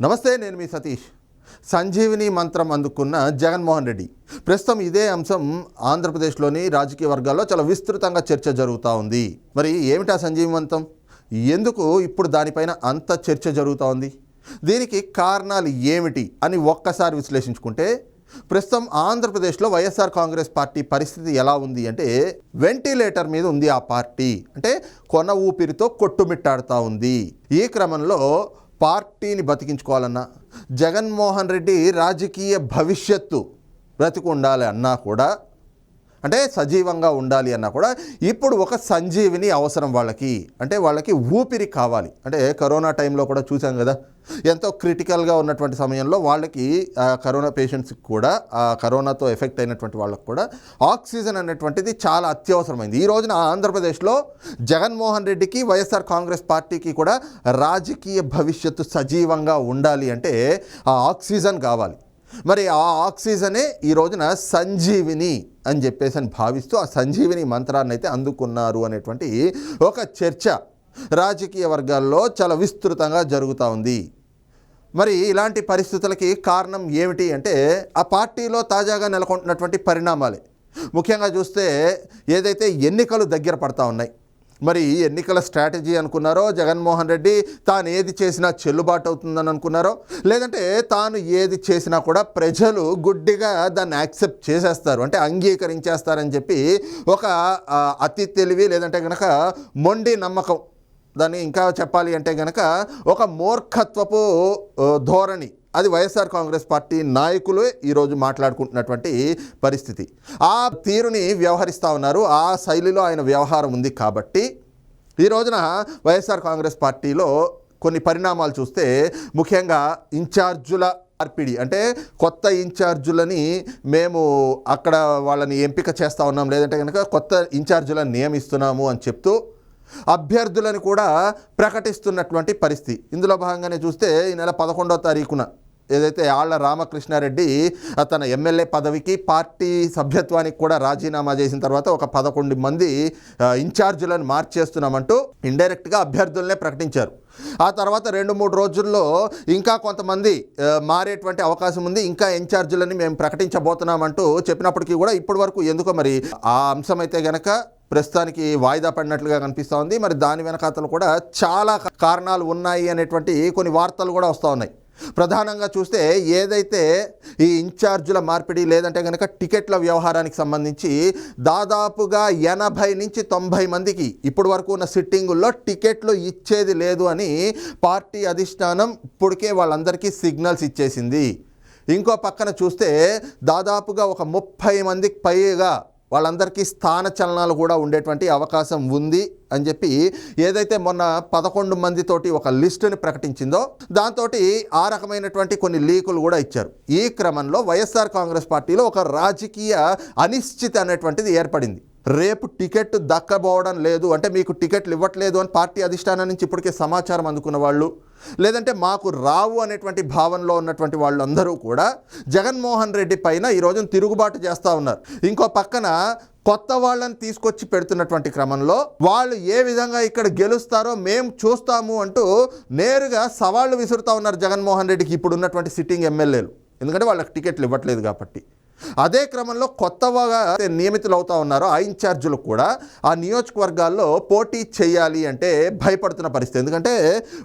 నమస్తే నేను మీ సతీష్. సంజీవిని మంత్రం అందుకున్న జగన్మోహన్ రెడ్డి. ప్రస్తుతం ఇదే అంశం ఆంధ్రప్రదేశ్లోని రాజకీయ వర్గాల్లో చాలా విస్తృతంగా చర్చ జరుగుతూ ఉంది. మరి ఏమిటా సంజీవి మంత్రం? ఎందుకు ఇప్పుడు దానిపైన అంత చర్చ జరుగుతూ ఉంది? దీనికి కారణాలు ఏమిటి అని ఒక్కసారి విశ్లేషించుకుంటే ప్రస్తుతం ఆంధ్రప్రదేశ్లో వైఎస్ఆర్ కాంగ్రెస్ పార్టీ పరిస్థితి ఎలా ఉంది అంటే వెంటిలేటర్ మీద ఉంది ఆ పార్టీ. అంటే కొన ఊపిరితో కొట్టుమిట్టాడుతూ ఉంది. ఈ క్రమంలో పార్టీని బతికించుకోవాలన్నా జగన్మోహన్ రెడ్డి రాజకీయ భవిష్యత్తు బ్రతికి ఉండాలి అన్నా కూడా అంటే సజీవంగా ఉండాలి అన్నా కూడా ఇప్పుడు ఒక సంజీవిని అవసరం వాళ్ళకి. అంటే వాళ్ళకి ఊపిరి కావాలి. అంటే కరోనా టైంలో కూడా చూసాం కదా ఎంతో క్రిటికల్గా ఉన్నటువంటి సమయంలో వాళ్ళకి కరోనా పేషెంట్స్కి కూడా ఆ కరోనాతో ఎఫెక్ట్ అయినటువంటి వాళ్ళకి కూడా ఆక్సిజన్ అనేటువంటిది చాలా అత్యవసరమైంది. ఈ రోజున ఆంధ్రప్రదేశ్లో జగన్మోహన్ రెడ్డికి వైఎస్ఆర్ కాంగ్రెస్ పార్టీకి కూడా రాజకీయ భవిష్యత్తు సజీవంగా ఉండాలి అంటే ఆ ఆక్సిజన్ కావాలి. మరి ఆ ఆక్సిజనే ఈ రోజున సంజీవిని అని చెప్పేసి అని భావిస్తూ ఆ సంజీవిని మంత్రాన్ని అయితే అందుకున్నారు అనేటువంటి ఒక చర్చ రాజకీయ వర్గాల్లో చాలా విస్తృతంగా జరుగుతూ ఉంది. మరి ఇలాంటి పరిస్థితులకి కారణం ఏమిటి అంటే ఆ పార్టీలో తాజాగా నెలకొంటున్నటువంటి పరిణామాలే. ముఖ్యంగా చూస్తే ఏదైతే ఎన్నికలు దగ్గర పడతా ఉన్నాయి మరి ఎన్నికల స్ట్రాటజీ అనుకున్నారో జగన్మోహన్ రెడ్డి? తాను ఏది చేసినా చెల్లుబాటు అవుతుందని అనుకున్నారో? లేదంటే తాను ఏది చేసినా కూడా ప్రజలు గుడ్డిగా దాన్ని యాక్సెప్ట్ చేసేస్తారు అంటే అంగీకరించేస్తారని చెప్పి ఒక అతి తెలివి లేదంటే కనుక మొండి నమ్మకం. దాన్ని ఇంకా చెప్పాలి అంటే గనక ఒక మూర్ఖత్వపు ధోరణి. అది వైఎస్ఆర్ కాంగ్రెస్ పార్టీ నాయకులే ఈరోజు మాట్లాడుకుంటున్నటువంటి పరిస్థితి. ఆ తీరుని వ్యవహరిస్తూ ఉన్నారు. ఆ శైలిలో ఆయన వ్యవహారం ఉంది కాబట్టి ఈ రోజున వైఎస్ఆర్ కాంగ్రెస్ పార్టీలో కొన్ని పరిణామాలు చూస్తే ముఖ్యంగా ఇన్ఛార్జుల మార్పిడి అంటే కొత్త ఇన్ఛార్జులని మేము అక్కడ వాళ్ళని ఎంపిక చేస్తూ ఉన్నాం. లేదంటే కనుక కొత్త ఇన్ఛార్జులను నియమిస్తున్నాము అని చెప్తూ అభ్యర్థులను కూడా ప్రకటిస్తున్నటువంటి పరిస్థితి. ఇందులో భాగంగానే చూస్తే ఈ నెల పదకొండో తారీఖున ఏదైతే ఆళ్ళ రామకృష్ణారెడ్డి తన ఎమ్మెల్యే పదవికి పార్టీ సభ్యత్వానికి కూడా రాజీనామా చేసిన తర్వాత ఒక పదకొండు మంది ఆ, ఇన్ఛార్జీలను మార్చేస్తున్నామంటూ ఇండైరెక్ట్గా అభ్యర్థులనే ప్రకటించారు. ఆ తర్వాత రెండు మూడు రోజుల్లో ఇంకా కొంతమంది మారేటువంటి అవకాశం ఉంది ఇంకా ఇన్ఛార్జీలని మేము ప్రకటించబోతున్నామంటూ చెప్పినప్పటికీ కూడా ఇప్పటి వరకు ఎందుకో మరి ఆ అంశం అయితే గనక ప్రస్తుతానికి వాయిదా పడినట్లుగా కనిపిస్తూ ఉంది. మరి దాని వెనకాతలు కూడా చాలా కారణాలు ఉన్నాయి అనేటువంటి కొన్ని వార్తలు కూడా వస్తూ ఉన్నాయి. ప్రధానంగా చూస్తే ఏదైతే ఈ ఇన్ఛార్జుల మార్పిడి లేదంటే కనుక టికెట్ల వ్యవహారానికి సంబంధించి దాదాపుగా ఎనభై నుంచి తొంభై మందికి ఇప్పటి వరకు ఉన్న సిట్టింగుల్లో టికెట్లు ఇచ్చేది లేదు అని పార్టీ అధిష్టానం ఇప్పటికే వాళ్ళందరికీ సిగ్నల్స్ ఇచ్చేసింది. ఇంకో పక్కన చూస్తే దాదాపుగా ఒక ముప్పై మందికి పైగా వాళ్ళందరికీ స్థాన చలనాలు కూడా ఉండేటువంటి అవకాశం ఉంది అని చెప్పి ఏదైతే మొన్న పదకొండు మందితోటి ఒక లిస్టుని ప్రకటించిందో దాంతో ఆ రకమైనటువంటి కొన్ని లీకులు కూడా ఇచ్చారు. ఈ క్రమంలో వైఎస్ఆర్ కాంగ్రెస్ పార్టీలో ఒక రాజకీయ అనిశ్చిత అనేటువంటిది ఏర్పడింది. రేపు టికెట్ దక్కబోవడం లేదు. అంటే మీకు టికెట్లు ఇవ్వట్లేదు అని పార్టీ అధిష్టానం నుంచి ఇప్పటికే సమాచారం అందుకున్న వాళ్ళు లేదంటే మాకు రావు అనేటువంటి భావనలో ఉన్నటువంటి వాళ్ళందరూ కూడా జగన్మోహన్ రెడ్డి పైన ఈ రోజున తిరుగుబాటు చేస్తూ ఉన్నారు. ఇంకో పక్కన కొత్త వాళ్ళని తీసుకొచ్చి పెడుతున్నటువంటి క్రమంలో వాళ్ళు ఏ విధంగా ఇక్కడ గెలుస్తారో మేము చూస్తాము అంటూ నేరుగా సవాళ్ళు విసురుతూ ఉన్నారు జగన్మోహన్ రెడ్డికి ఇప్పుడు ఉన్నటువంటి సిట్టింగ్ ఎమ్మెల్యేలు. ఎందుకంటే వాళ్ళకి టికెట్లు ఇవ్వట్లేదు కాబట్టి. అదే క్రమంలో కొత్తగా నియమితులు అవుతా ఉన్నారో ఆ ఇన్ఛార్జీలు కూడా ఆ నియోజకవర్గాల్లో పోటీ చేయాలి అంటే భయపడుతున్న పరిస్థితి. ఎందుకంటే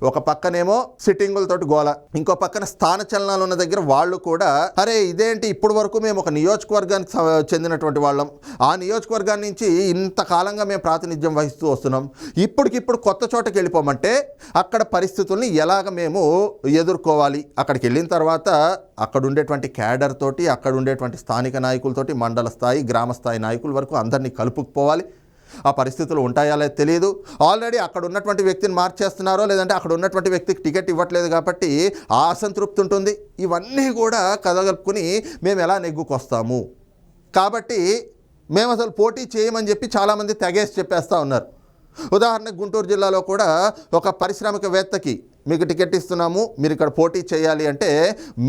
ఒక పక్కనేమో సిట్టింగులతోటి గోల ఇంకో పక్కన స్థాన చలనాలు ఉన్న దగ్గర వాళ్ళు కూడా అరే ఇదేంటి? ఇప్పుడు వరకు మేము ఒక నియోజకవర్గానికి చెందినటువంటి వాళ్ళం. ఆ నియోజకవర్గాన్ని నుంచి ఇంతకాలంగా మేము ప్రాతినిధ్యం వహిస్తూ వస్తున్నాం. ఇప్పటికిప్పుడు కొత్త చోటకి వెళ్ళిపోమంటే అక్కడ పరిస్థితుల్ని ఎలాగ మేము ఎదుర్కోవాలి? అక్కడికి వెళ్ళిన తర్వాత అక్కడ ఉండేటువంటి క్యాడర్ తోటి అక్కడ ఉండేటువంటి స్థానిక నాయకులతోటి మండల స్థాయి గ్రామ స్థాయి నాయకుల వరకు అందరినీ కలుపుకుపోవాలి ఆ పరిస్థితులు ఉంటాయా లేదు తెలియదు ఆల్రెడీ అక్కడ ఉన్నటువంటి వ్యక్తిని మార్చేస్తున్నారో లేదంటే అక్కడ ఉన్నటువంటి వ్యక్తికి టికెట్ ఇవ్వట్లేదు కాబట్టి ఆ అసంతృప్తి ఉంటుంది. ఇవన్నీ కూడా కదగలుపుకుని మేము ఎలా నెగ్గుకొస్తాము? కాబట్టి మేము అసలు పోటీ చేయమని చెప్పి చాలామంది తెగేసి చెప్పేస్తూ ఉన్నారు. ఉదాహరణకు గుంటూరు జిల్లాలో కూడా ఒక పారిశ్రామికవేత్తకి మీకు టికెట్ ఇస్తున్నాము మీరు ఇక్కడ పోటీ చేయాలి అంటే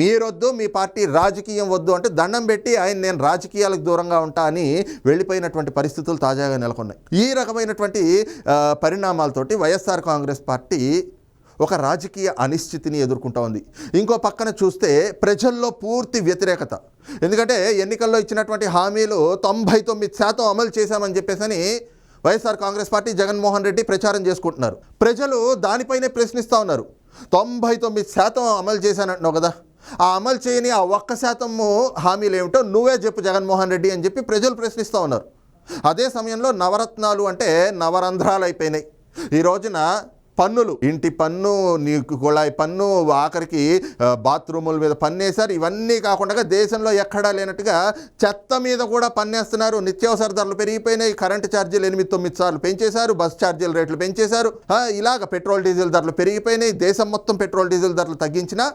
మీరొద్దు మీ పార్టీ రాజకీయం వద్దు అంటే దండం పెట్టి ఆయన నేను రాజకీయాలకు దూరంగా ఉంటా అని వెళ్ళిపోయినటువంటి పరిస్థితులు తాజాగా నెలకొన్నాయి. ఈ రకమైనటువంటి పరిణామాలతోటి వైఎస్ఆర్ కాంగ్రెస్ పార్టీ ఒక రాజకీయ అనిశ్చితిని ఎదుర్కొంటా ఉంది. ఇంకో పక్కన చూస్తే ప్రజల్లో పూర్తి వ్యతిరేకత. ఎందుకంటే ఎన్నికల్లో ఇచ్చినటువంటి హామీలు తొంభై తొమ్మిది శాతం అమలు చేశామని చెప్పేసి వైఎస్ఆర్ కాంగ్రెస్ పార్టీ జగన్మోహన్ రెడ్డి ప్రచారం చేసుకుంటున్నారు. ప్రజలు దానిపైనే ప్రశ్నిస్తూ ఉన్నారు. తొంభై తొమ్మిది శాతం అమలు చేశానంటున్నావు కదా. ఆ అమలు చేయని ఆ ఒక్క శాతము హామీలు ఏమిటో నువ్వే చెప్పు జగన్మోహన్ రెడ్డి అని చెప్పి ప్రజలు ప్రశ్నిస్తూ ఉన్నారు. అదే సమయంలో నవరత్నాలు అంటే నవరంధ్రాలు అయిపోయినాయి. ఈ రోజున పన్నులు. ఇంటి పన్ను నీకు కుళాయి పన్ను ఆఖరికి బాత్రూముల మీద పన్నేశారు. ఇవన్నీ కాకుండా దేశంలో ఎక్కడా లేనట్టుగా చెత్త మీద కూడా పన్నేస్తున్నారు. నిత్యావసర ధరలు పెరిగిపోయినాయి. కరెంటు ఛార్జీలు ఎనిమిది తొమ్మిది సార్లు పెంచేశారు. బస్ ఛార్జీల రేట్లు పెంచేశారు. ఇలాగ పెట్రోల్ డీజిల్ ధరలు పెరిగిపోయినాయి. దేశం మొత్తం పెట్రోల్ డీజిల్ ధరలు తగ్గించినా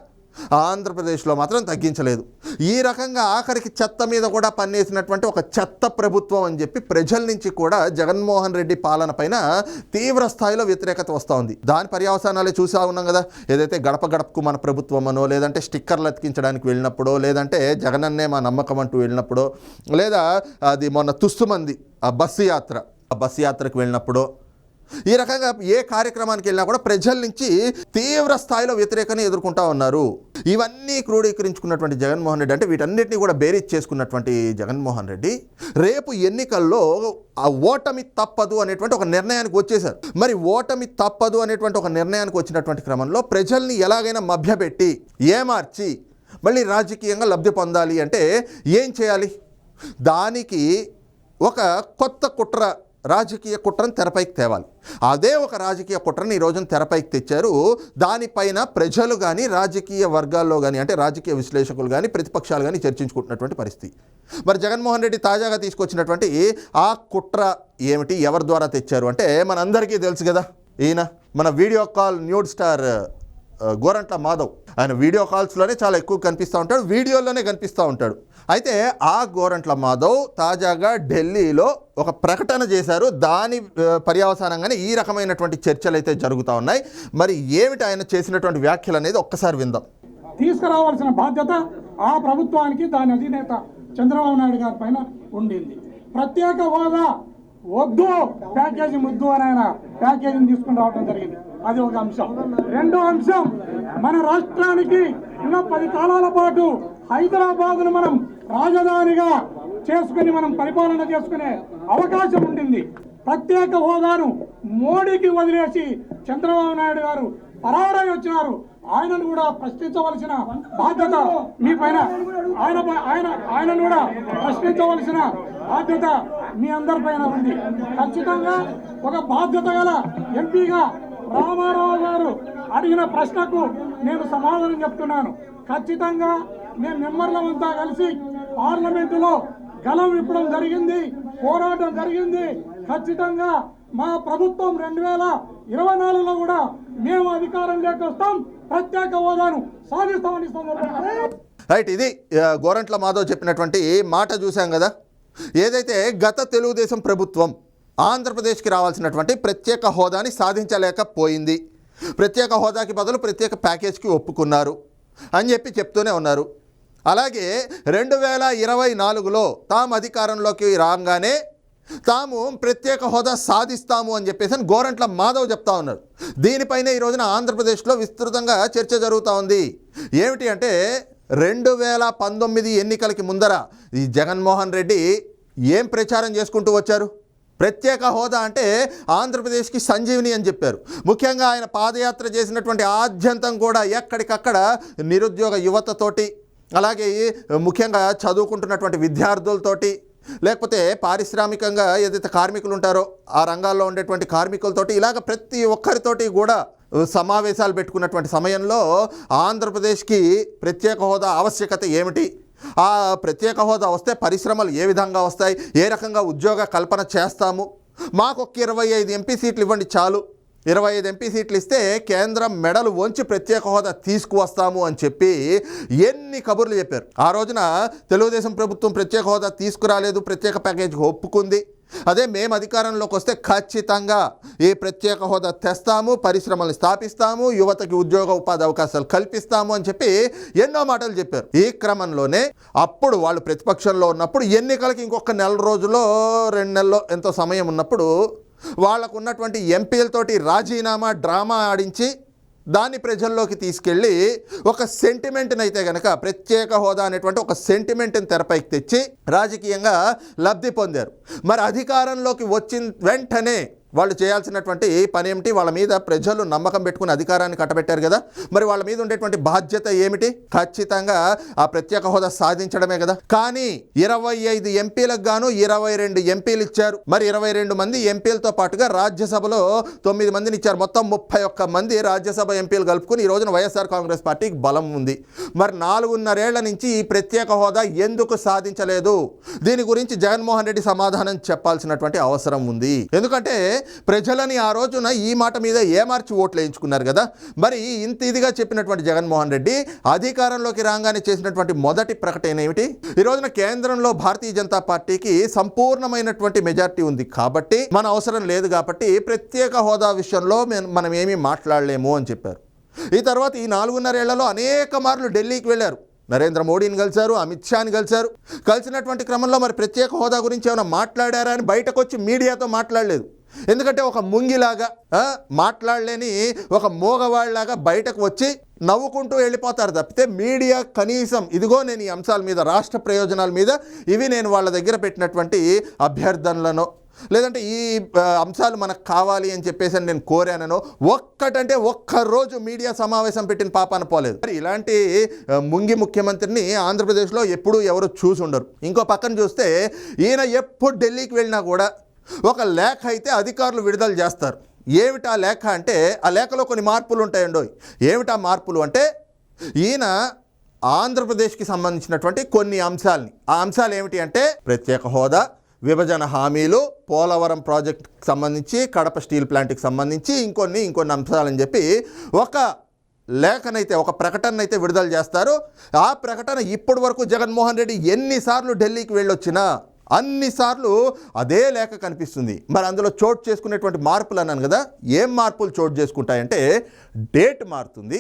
ఆంధ్రప్రదేశ్లో మాత్రం తగ్గించలేదు. ఈ రకంగా ఆఖరికి చెత్త మీద కూడా పన్నేసినటువంటి ఒక చెత్త ప్రభుత్వం అని చెప్పి ప్రజల నుంచి కూడా జగన్మోహన్ రెడ్డి పాలన పైన తీవ్ర స్థాయిలో వ్యతిరేకత వస్తూ ఉంది. దాని పర్యవసానాలే చూసా ఉన్నాం కదా. ఏదైతే గడప గడపకు మన ప్రభుత్వం అనో లేదంటే స్టిక్కర్లు అతికించడానికి వెళ్ళినప్పుడో లేదంటే జగనన్నే మా నమ్మకం అంటూ వెళ్ళినప్పుడో లేదా అది మొన్న తుస్తుమంది ఆ బస్సు యాత్ర ఆ బస్సు యాత్రకు వెళ్ళినప్పుడో ఈ రకంగా ఏ కార్యక్రమానికి వెళ్ళినా కూడా ప్రజల నుంచి తీవ్ర స్థాయిలో వ్యతిరేకాన్ని ఎదుర్కొంటా ఉన్నారు. ఇవన్నీ క్రోడీకరించుకున్నటువంటి జగన్మోహన్ రెడ్డి అంటే వీటన్నిటిని కూడా బేరీజ్ చేసుకున్నటువంటి జగన్మోహన్ రెడ్డి. రేపు ఎన్నికల్లో ఆ ఓటమి తప్పదు అనేటువంటి ఒక నిర్ణయానికి వచ్చేశారు. మరి ఓటమి తప్పదు అనేటువంటి ఒక నిర్ణయానికి వచ్చినటువంటి క్రమంలో ప్రజల్ని ఎలాగైనా మభ్యపెట్టి ఏమార్చి మళ్ళీ రాజకీయంగా లబ్ధి పొందాలి అంటే ఏం చేయాలి? దానికి ఒక కొత్త కుట్ర రాజకీయ కుట్రను తెరపైకి తేవాలి. అదే ఒక రాజకీయ కుట్రని ఈ రోజున తెరపైకి తెచ్చారు. దానిపైన ప్రజలు కానీ రాజకీయ వర్గాల్లో కానీ అంటే రాజకీయ విశ్లేషకులు కానీ ప్రతిపక్షాలు కానీ చర్చించుకుంటున్నటువంటి పరిస్థితి. మరి జగన్మోహన్ రెడ్డి తాజాగా తీసుకొచ్చినటువంటి ఆ కుట్ర ఏమిటి? ఎవరి ద్వారా తెచ్చారు? అంటే మనందరికీ తెలుసు కదా ఈయన మన video call nude star Gorantla Madhav. ఆయన వీడియో కాల్స్లోనే చాలా ఎక్కువ కనిపిస్తూ ఉంటాడు వీడియోలోనే కనిపిస్తూ ఉంటాడు. అయితే ఆ గోరంట్ల మాధవ్ తాజాగా ఢిల్లీలో ఒక ప్రకటన చేశారు. దాని పర్యవసానంగానే ఈ రకమైనటువంటి చర్చలు అయితే జరుగుతూ ఉన్నాయి. మరి ఏమిటి ఆయన చేసినటువంటి వ్యాఖ్యలు అనేది ఒక్కసారి విందాం. తీసుకురావాల్సిన బాధ్యత ఆ ప్రభుత్వానికి దాని అధినేత చంద్రబాబు నాయుడు గారి పైన ఉండింది. ప్రత్యేక హోదా వద్దు ప్యాకేజీ ముద్దు అని ఆయన ప్యాకేజీని తీసుకుని రావడం జరిగింది. అది ఒక అంశం. రెండో అంశం మన రాష్ట్రానికి ఇలా పది కాలాల పాటు హైదరాబాద్ను మనం రాజధానిగా చేసుకుని మనం పరిపాలన చేసుకునే అవకాశం ఉండింది. ప్రత్యేక హోదాను మోడీకి వదిలేసి చంద్రబాబు నాయుడు గారు పరారై వచ్చినారు. ఆయనను కూడా ప్రశ్నించవలసిన బాధ్యత మీ పైన ఆయన పై- ఆయన ఆయనను కూడా ప్రశ్నించవలసిన బాధ్యత మీ అందరి పైన ఉంది. ఖచ్చితంగా ఒక బాధ్యత గల ఎంపీగా రామారావు గారు అడిగిన ప్రశ్నకు నేను సమాధానం చెప్తున్నాను. ఖచ్చితంగా మేము మెంబర్లమంతా కలిసి పార్లమెంటులో గలం ఇప్పడం జరిగింది పోరాటం జరిగింది. ఖచ్చితంగా మా ప్రభుత్వం రెండు వేల ఇరవై నాలుగులో కూడా మేము అధికారం వస్తాం. ప్రత్యేక హోదాను సాధిస్తామని రైట్ ఇది గోరంట్ల మాధవ్ చెప్పినటువంటి మాట చూసాం కదా. ఏదైతే గత తెలుగుదేశం ప్రభుత్వం ఆంధ్రప్రదేశ్కి రావాల్సినటువంటి ప్రత్యేక హోదాని సాధించలేకపోయింది. ప్రత్యేక హోదాకి బదులు ప్రత్యేక ప్యాకేజ్కి ఒప్పుకున్నారు అని చెప్పి చెప్తూనే ఉన్నారు. అలాగే రెండు వేల ఇరవై నాలుగులో తాము అధికారంలోకి రాగానే తాము ప్రత్యేక హోదా సాధిస్తాము అని చెప్పేసి అని గోరంట్ల మాధవ్ చెప్తా ఉన్నారు. దీనిపైనే ఈ రోజున ఆంధ్రప్రదేశ్లో విస్తృతంగా చర్చ జరుగుతూ ఉంది. ఏమిటి అంటే రెండు వేల పంతొమ్మిది ఎన్నికలకి ముందర ఈ జగన్మోహన్ రెడ్డి ఏం ప్రచారం చేసుకుంటూ వచ్చారు? ప్రత్యేక హోదా అంటే ఆంధ్రప్రదేశ్కి సంజీవిని అని చెప్పారు. ముఖ్యంగా ఆయన పాదయాత్ర చేసినటువంటి ఆద్యంతం కూడా ఎక్కడికక్కడ నిరుద్యోగ యువతతోటి అలాగే ముఖ్యంగా చదువుకుంటున్నటువంటి విద్యార్థులతోటి లేకపోతే పారిశ్రామికంగా ఏదైతే కార్మికులు ఉంటారో ఆ రంగాల్లో ఉండేటువంటి కార్మికులతోటి ఇలాగ ప్రతి ఒక్కరితోటి కూడా సమావేశాలు పెట్టుకున్నటువంటి సమయంలో ఆంధ్రప్రదేశ్కి ప్రత్యేక హోదా ఆవశ్యకత ఏమిటి? ఆ ప్రత్యేక హోదా వస్తే పరిశ్రమలు ఏ విధంగా వస్తాయి? ఏ రకంగా ఉద్యోగ కల్పన చేస్తాము? మాకు ఒక ఇరవై ఐదు ఎంపీ సీట్లు ఇవ్వండి చాలు. ఇరవై ఐదు ఎంపీ సీట్లు ఇస్తే కేంద్రం మెడలు వంచి ప్రత్యేక హోదా తీసుకువస్తాము అని చెప్పి ఎన్ని కబుర్లు చెప్పారు. ఆ రోజున తెలుగుదేశం ప్రభుత్వం ప్రత్యేక హోదా తీసుకురాలేదు ప్రత్యేక ప్యాకేజ్ ఒప్పుకుంది. అదే మేము అధికారంలోకి వస్తే ఖచ్చితంగా ఈ ప్రత్యేక హోదా తెస్తాము పరిశ్రమలు స్థాపిస్తాము యువతకి ఉద్యోగ ఉపాధి అవకాశాలు కల్పిస్తాము అని చెప్పి ఎన్నో మాటలు చెప్పారు. ఈ క్రమంలోనే అప్పుడు వాళ్ళు ప్రతిపక్షంలో ఉన్నప్పుడు ఎన్నికలకి ఇంకొక నెల రోజుల్లో రెండు నెలల్లో ఎంతో సమయం ఉన్నప్పుడు వాళ్ళకు ఉన్నటువంటి ఎంపీలతోటి రాజీనామా డ్రామా ఆడించి దాన్ని ప్రజల్లోకి తీసుకెళ్ళి ఒక సెంటిమెంట్ని అయితే కనుక ప్రత్యేక హోదా అనేటువంటి ఒక సెంటిమెంట్ని తెరపైకి తెచ్చి రాజకీయంగా లబ్ధి పొందారు. మరి అధికారంలోకి వచ్చిన వెంటనే వాళ్ళు చేయాల్సినటువంటి పని ఏమిటి? వాళ్ళ మీద ప్రజలు నమ్మకం పెట్టుకుని అధికారాన్ని కట్టబెట్టారు కదా. మరి వాళ్ళ మీద ఉండేటువంటి బాధ్యత ఏమిటి? ఖచ్చితంగా ఆ ప్రత్యేక హోదా సాధించడమే కదా. కానీ ఇరవై ఐదు ఎంపీలకు గాను ఇరవై రెండు ఎంపీలు ఇచ్చారు. మరి ఇరవై రెండు మంది ఎంపీలతో పాటుగా రాజ్యసభలో తొమ్మిది మందిని ఇచ్చారు. మొత్తం ముప్పై ఒక్క మంది రాజ్యసభ ఎంపీలు కలుపుకుని ఈ రోజున వైఎస్ఆర్ కాంగ్రెస్ పార్టీకి బలం ఉంది. మరి నాలుగున్నరేళ్ళ నుంచి ఈ ప్రత్యేక హోదా ఎందుకు సాధించలేదు? దీని గురించి జగన్మోహన్ రెడ్డి సమాధానం చెప్పాల్సినటువంటి అవసరం ఉంది. ఎందుకంటే ప్రజలని ఆ రోజున ఈ మాట మీద ఏమార్చి ఓట్లు వేయించుకున్నారు కదా? మరి ఇంత ఇదిగా చెప్పినటువంటి జగన్మోహన్ రెడ్డి అధికారంలోకి రాగానే చేసినటువంటి మొదటి ప్రకటన ఏమిటి? ఈ రోజున కేంద్రంలో భారతీయ జనతా పార్టీకి సంపూర్ణమైనటువంటి మెజార్టీ ఉంది కాబట్టి మన అవసరం లేదు కాబట్టి ప్రత్యేక హోదా విషయంలో మనం ఏమీ మాట్లాడలేము అని చెప్పారు. ఈ తర్వాత ఈ నాలుగున్నరేళ్ళలో అనేక మార్లు ఢిల్లీకి వెళ్ళారు. నరేంద్ర మోడీని కలిశారు అమిత్ షాని కలిశారు. కలిసినటువంటి క్రమంలో మరి ప్రత్యేక హోదా గురించి ఏమైనా మాట్లాడారా అని బయటకు వచ్చి మీడియాతో మాట్లాడలేదు. ఎందుకంటే ఒక ముంగిలాగా మాట్లాడలేని ఒక మోగవాళ్ళలాగా బయటకు వచ్చి నవ్వుకుంటూ వెళ్ళిపోతారు తప్పితే మీడియా కనీసం ఇదిగో నేను ఈ అంశాల మీద రాష్ట్ర ప్రయోజనాల మీద ఇవి నేను వాళ్ళ దగ్గర పెట్టినటువంటి అభ్యర్థనలను లేదంటే ఈ అంశాలు మనకు కావాలి అని చెప్పేసి అని నేను కోరానను ఒక్కటంటే ఒక్కరోజు మీడియా సమావేశం పెట్టిన పాపాన పోలేదు. మరి ఇలాంటి ముంగి ముఖ్యమంత్రిని ఆంధ్రప్రదేశ్లో ఎప్పుడూ ఎవరు చూసి ఉండరు ఇంకో పక్కన చూస్తే ఈయన ఎప్పుడు ఢిల్లీకి వెళ్ళినా కూడా ఒక లేఖ అయితే అధికారులు విడుదల చేస్తారు. ఏమిటా లేఖ అంటే ఆ లేఖలో కొన్ని మార్పులు ఉంటాయండో ఏమిటా మార్పులు అంటే ఈయన ఆంధ్రప్రదేశ్కి సంబంధించినటువంటి కొన్ని అంశాలని. ఆ అంశాలు ఏమిటి అంటే ప్రత్యేక హోదా విభజన హామీలు పోలవరం ప్రాజెక్ట్కి సంబంధించి కడప స్టీల్ ప్లాంట్కి సంబంధించి ఇంకొన్ని ఇంకొన్ని అంశాలని చెప్పి ఒక లేఖనైతే ఒక ప్రకటన అయితే విడుదల చేస్తారు. ఆ ప్రకటన ఇప్పటి వరకు జగన్మోహన్ రెడ్డి ఎన్నిసార్లు ఢిల్లీకి వెళ్ళొచ్చినా అన్నిసార్లు అదే లేఖ కనిపిస్తుంది. మరి అందులో చోటు చేసుకునేటువంటి మార్పులు అన్నాను కదా ఏం మార్పులు చోటు చేసుకుంటాయంటే డేట్ మారుతుంది.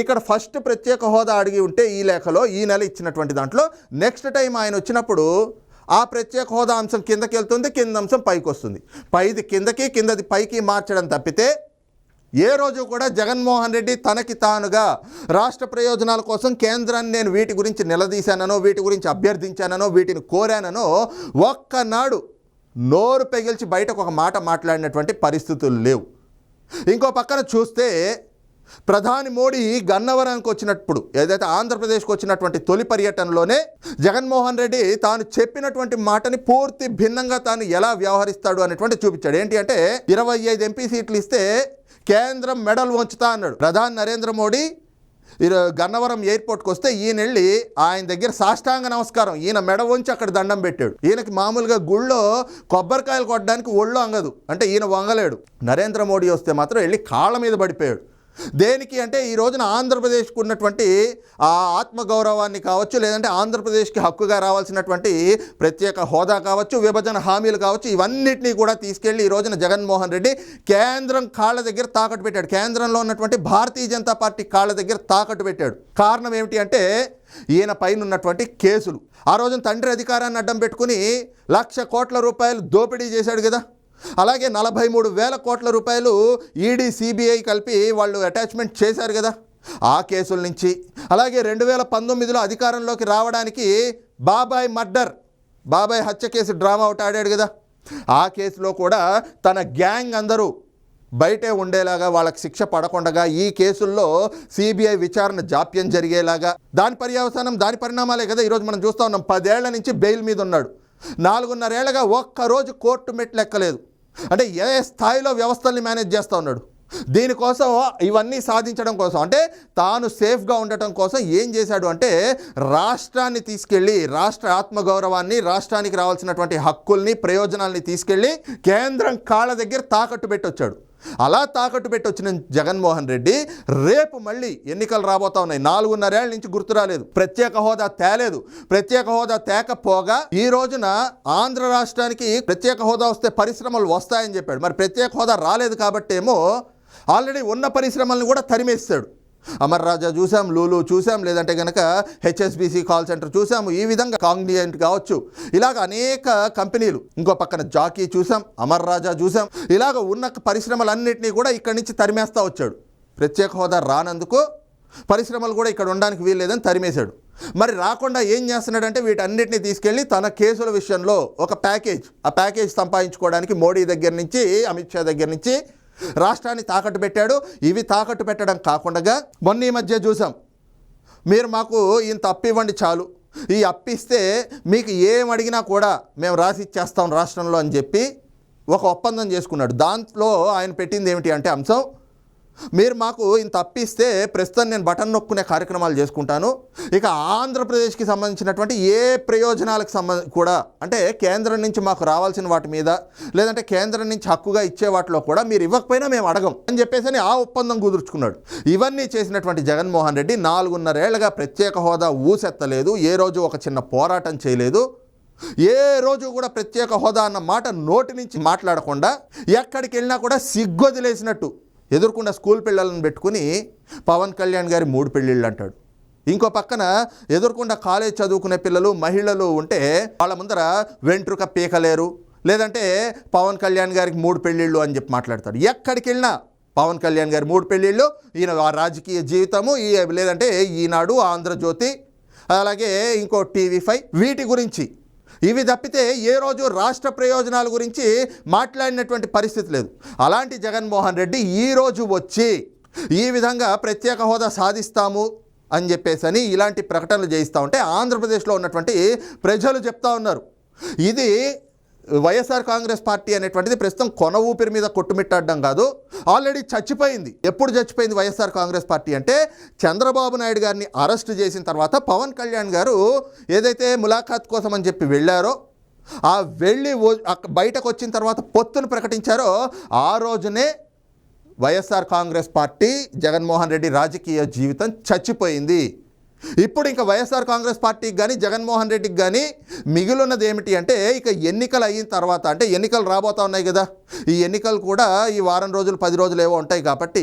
ఇక్కడ ఫస్ట్ ప్రత్యేక హోదా అడిగి ఉంటే ఈ లేఖలో ఈ నెల ఇచ్చినటువంటి దాంట్లో నెక్స్ట్ టైం ఆయన వచ్చినప్పుడు ఆ ప్రత్యేక హోదా అంశం కిందకి వెళ్తుంది కింద అంశం పైకి వస్తుంది. పైది కిందకి కిందది పైకి మార్చడం తప్పితే ఏ రోజు కూడా జగన్మోహన్ రెడ్డి తనకి తానుగా రాష్ట్ర ప్రయోజనాల కోసం కేంద్రాన్ని నేను వీటి గురించి నిలదీశాననో వీటి గురించి అభ్యర్థించాననో వీటిని కోరాననో ఒక్కనాడు నోరు పెగిల్చి బయటకు ఒక మాట మాట్లాడినటువంటి పరిస్థితులు లేవు. ఇంకో పక్కన చూస్తే ప్రధాని మోడీ గన్నవరానికి వచ్చినప్పుడు ఏదైతే ఆంధ్రప్రదేశ్కి వచ్చినటువంటి తొలి పర్యటనలోనే జగన్మోహన్ రెడ్డి తాను చెప్పినటువంటి మాటని పూర్తి భిన్నంగా తాను ఎలా వ్యవహరిస్తాడు అనేటువంటి చూపించాడు. ఏంటి అంటే ఇరవై ఐదు ఎంపీ సీట్లు ఇస్తే కేంద్రం మెడల్ వంచుతా అన్నాడు. ప్రధాని నరేంద్ర మోడీ ఇర- గన్నవరం ఎయిర్పోర్ట్కి వస్తే ఈయన వెళ్ళి ఆయన దగ్గర సాష్టాంగ నమస్కారం. ఈయన మెడ వంచి అక్కడ దండం పెట్టాడు. ఈయనకి మామూలుగా గుళ్ళో కొబ్బరికాయలు కొట్టడానికి ఒళ్ళు అంగదు. అంటే ఈయన వంగలేడు. నరేంద్ర మోడీ వస్తే మాత్రం వెళ్ళి కాళ్ళ మీద పడిపోయాడు. దేనికి అంటే ఈ రోజున ఆంధ్రప్రదేశ్కు ఉన్నటువంటి ఆ ఆత్మగౌరవాన్ని కావచ్చు లేదంటే ఆంధ్రప్రదేశ్కి హక్కుగా రావాల్సినటువంటి ప్రత్యేక హోదా కావచ్చు విభజన హామీలు కావచ్చు ఇవన్నిటినీ కూడా తీసుకెళ్ళి ఈ రోజున జగన్మోహన్ రెడ్డి కేంద్రం కాళ్ళ దగ్గర తాకట్టు పెట్టాడు. కేంద్రంలో ఉన్నటువంటి భారతీయ జనతా పార్టీ కాళ్ళ దగ్గర తాకట్టు పెట్టాడు. కారణం ఏమిటి అంటే ఈయన పైన ఉన్నటువంటి కేసులు. ఆ రోజున తండ్రి అధికారాన్ని అడ్డం పెట్టుకుని లక్ష కోట్ల రూపాయలు దోపిడీ చేశాడు కదా. అలాగే నలభై మూడు వేల కోట్ల రూపాయలు ఈడీ సిబిఐ కలిపి వాళ్ళు అటాచ్మెంట్ చేశారు కదా. ఆ కేసుల నుంచి. అలాగే రెండు వేల పంతొమ్మిదిలో అధికారంలోకి రావడానికి బాబాయ్ మర్డర్ బాబాయ్ హత్య కేసు డ్రామా ఒకటి ఆడాడు కదా. ఆ కేసులో కూడా తన గ్యాంగ్ అందరూ బయటే ఉండేలాగా వాళ్ళకి శిక్ష పడకుండగా ఈ కేసుల్లో సిబిఐ విచారణ జాప్యం జరిగేలాగా. దాని పర్యవసానం దాని పరిణామాలే కదా ఈరోజు మనం చూస్తూ ఉన్నాం. పదేళ్ళ నుంచి బెయిల్ మీద ఉన్నాడు. నాలుగున్నరేళ్ళగా ఒక్కరోజు కోర్టు మెట్లు ఎక్కలేదు. అంటే ఏ స్థాయిలో వ్యవస్థల్ని మేనేజ్ చేస్తూ ఉన్నాడు? దీనికోసం ఇవన్నీ సాధించడం కోసం. అంటే తాను సేఫ్గా ఉండటం కోసం ఏం చేశాడు అంటే రాష్ట్రాన్ని తీసుకెళ్ళి రాష్ట్ర ఆత్మగౌరవాన్ని రాష్ట్రానికి రావాల్సినటువంటి హక్కుల్ని ప్రయోజనాల్ని తీసుకెళ్ళి కేంద్రం కాళ్ళ దగ్గర తాకట్టు పెట్టొచ్చాడు అలా తాకట్టు పెట్టి వచ్చిన జగన్మోహన్ రెడ్డి రేపు మళ్ళీ ఎన్నికలు రాబోతా ఉన్నాయి నాలుగున్నరేళ్ళ నుంచి గుర్తు రాలేదు. ప్రత్యేక హోదా తేలేదు. ప్రత్యేక హోదా తేకపోగా ఈ రోజున ఆంధ్ర రాష్ట్రానికి ప్రత్యేక హోదా వస్తే పరిశ్రమలు వస్తాయని చెప్పాడు. మరి ప్రత్యేక హోదా రాలేదు కాబట్టి ఏమో ఆల్రెడీ ఉన్న పరిశ్రమలను కూడా తరిమేస్తాడు. అమర్ రాజా చూసాం లూలు చూసాం లేదంటే కనుక హెచ్ఎస్బిసి కాల్ సెంటర్ చూసాము. ఈ విధంగా కాంగ్నియంట్ కావచ్చు. ఇలాగ అనేక కంపెనీలు ఇంకో పక్కన జాకీ చూసాం అమర్ రాజా చూసాం. ఇలాగ ఉన్న పరిశ్రమలన్నింటినీ కూడా ఇక్కడి నుంచి తరిమేస్తా వచ్చాడు. ప్రత్యేక హోదా రానందుకు పరిశ్రమలు కూడా ఇక్కడ ఉండడానికి వీల్లేదని తరిమేశాడు. మరి రాకుండా ఏం చేస్తున్నాడంటే వీటన్నిటిని తీసుకెళ్ళి తన కేసుల విషయంలో ఒక ప్యాకేజ్ ఆ ప్యాకేజ్ సంపాదించుకోవడానికి మోడీ దగ్గర నుంచి అమిత్ షా దగ్గర నుంచి రాష్ట్రాన్ని తాకట్టు పెట్టాడు. ఇవి తాకట్టు పెట్టడం కాకుండా మొన్న ఈ మధ్య చూసాం. మీరు మాకు ఇంత అప్పు ఇవ్వండి చాలు. ఈ అప్పిస్తే మీకు ఏం అడిగినా కూడా మేము రాసి ఇచ్చేస్తాం రాష్ట్రంలో అని చెప్పి ఒక ఒప్పందం చేసుకున్నాడు. దాంట్లో ఆయన పెట్టింది ఏమిటి అంటే అంశం మీరు మాకు ఇంత అప్పిస్తే ప్రస్తుతం నేను బటన్ నొక్కునే కార్యక్రమాలు చేసుకుంటాను. ఇక ఆంధ్రప్రదేశ్కి సంబంధించినటువంటి ఏ ప్రయోజనాలకు సంబంధ కూడా అంటే కేంద్రం నుంచి మాకు రావాల్సిన వాటి మీద లేదంటే కేంద్రం నుంచి హక్కుగా ఇచ్చే వాటిలో కూడా మీరు ఇవ్వకపోయినా మేము అడగం అని చెప్పేసి అని ఆ ఒప్పందం కుదుర్చుకున్నాడు. ఇవన్నీ చేసినటువంటి జగన్మోహన్ రెడ్డి నాలుగున్నరేళ్ళుగా ప్రత్యేక హోదా ఊసెత్తలేదు ఏ రోజు ఒక చిన్న పోరాటం చేయలేదు. ఏ రోజు కూడా ప్రత్యేక హోదా అన్న మాట నోటి నుంచి మాట్లాడకుండా ఎక్కడికి వెళ్ళినా కూడా సిగ్గొదిలేసినట్టు ఎదుర్కొన్న స్కూల్ పిల్లలను పెట్టుకుని పవన్ కళ్యాణ్ గారి మూడు పెళ్ళిళ్ళు అంటాడు. ఇంకో పక్కన ఎదుర్కొండ కాలేజ్ చదువుకునే పిల్లలు మహిళలు ఉంటే వాళ్ళ ముందర వెంట్రుక పీకలేరు. లేదంటే పవన్ కళ్యాణ్ గారికి మూడు పెళ్ళిళ్ళు అని చెప్పి మాట్లాడతాడు. ఎక్కడికి వెళ్ళినా పవన్ కళ్యాణ్ గారి మూడు పెళ్ళిళ్ళు ఈయన ఆ రాజకీయ జీవితము ఈ లేదంటే ఈనాడు ఆంధ్రజ్యోతి అలాగే ఇంకో టీవీ ఫైవ్ వీటి గురించి ఇవి తప్పితే ఏ రోజు రాష్ట్ర ప్రయోజనాల గురించి మాట్లాడినటువంటి పరిస్థితి లేదు. అలాంటి జగన్మోహన్ రెడ్డి ఈ రోజు వచ్చి ఈ విధంగా ప్రత్యేక హోదా సాధిస్తాము అని చెప్పేసి అని ఇలాంటి ప్రకటనలు చేయిస్తూ ఉంటే ఆంధ్రప్రదేశ్లో ఉన్నటువంటి ప్రజలు చెప్తా ఉన్నారు. ఇది వైఎస్ఆర్ కాంగ్రెస్ పార్టీ అనేటువంటిది ప్రస్తుతం కొన ఊపిరి మీద కొట్టుమిట్టాడడం కాదు. ఆల్రెడీ చచ్చిపోయింది. ఎప్పుడు చచ్చిపోయింది వైఎస్ఆర్ కాంగ్రెస్ పార్టీ అంటే చంద్రబాబు నాయుడు గారిని అరెస్ట్ చేసిన తర్వాత పవన్ కళ్యాణ్ గారు ఏదైతే ములాఖాత్ కోసం అని చెప్పి వెళ్ళారో ఆ వెళ్ళి బయటకు వచ్చిన తర్వాత పొత్తును ప్రకటించారో ఆ రోజునే వైఎస్ఆర్ కాంగ్రెస్ పార్టీ జగన్మోహన్ రెడ్డి రాజకీయ జీవితం చచ్చిపోయింది. ఇప్పుడు ఇంకా వైఎస్ఆర్ కాంగ్రెస్ పార్టీకి కానీ జగన్మోహన్ రెడ్డికి కానీ మిగిలినది ఏమిటి అంటే ఇక ఎన్నికలు అయిన తర్వాత అంటే ఎన్నికలు రాబోతా ఉన్నాయి కదా. ఈ ఎన్నికలు కూడా ఈ వారం రోజులు పది రోజులు ఏవో ఉంటాయి కాబట్టి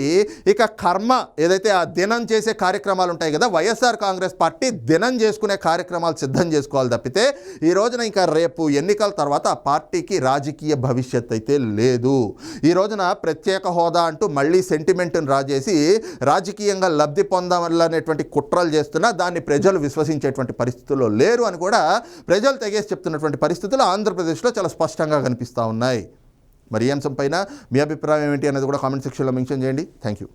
ఇక కర్మ ఏదైతే ఆ దినం చేసే కార్యక్రమాలు ఉంటాయి కదా వైఎస్ఆర్ కాంగ్రెస్ పార్టీ దినం చేసుకునే కార్యక్రమాలు సిద్ధం చేసుకోవాలి తప్పితే ఈ రోజున ఇంకా రేపు ఎన్నికల తర్వాత ఆ పార్టీకి రాజకీయ భవిష్యత్ అయితే లేదు. ఈ రోజున ప్రత్యేక హోదా అంటూ మళ్ళీ సెంటిమెంట్ని రాజేసి రాజకీయంగా లబ్ధి పొందాలనేటువంటి కుట్రలు చేస్తున్న దాన్ని ప్రజలు విశ్వసించేటువంటి పరిస్థితుల్లో లేరు అని కూడా ప్రజలు తెగేసి చెప్తున్నటువంటి పరిస్థితులు ఆంధ్రప్రదేశ్లో చాలా స్పష్టంగా కనిపిస్తూ ఉన్నాయి. మరి ఈ అంశం పైన మీ అభిప్రాయం ఏంటి అనేది కూడా కామెంట్ సెక్షన్లో మెన్షన్ చేయండి. Thank you.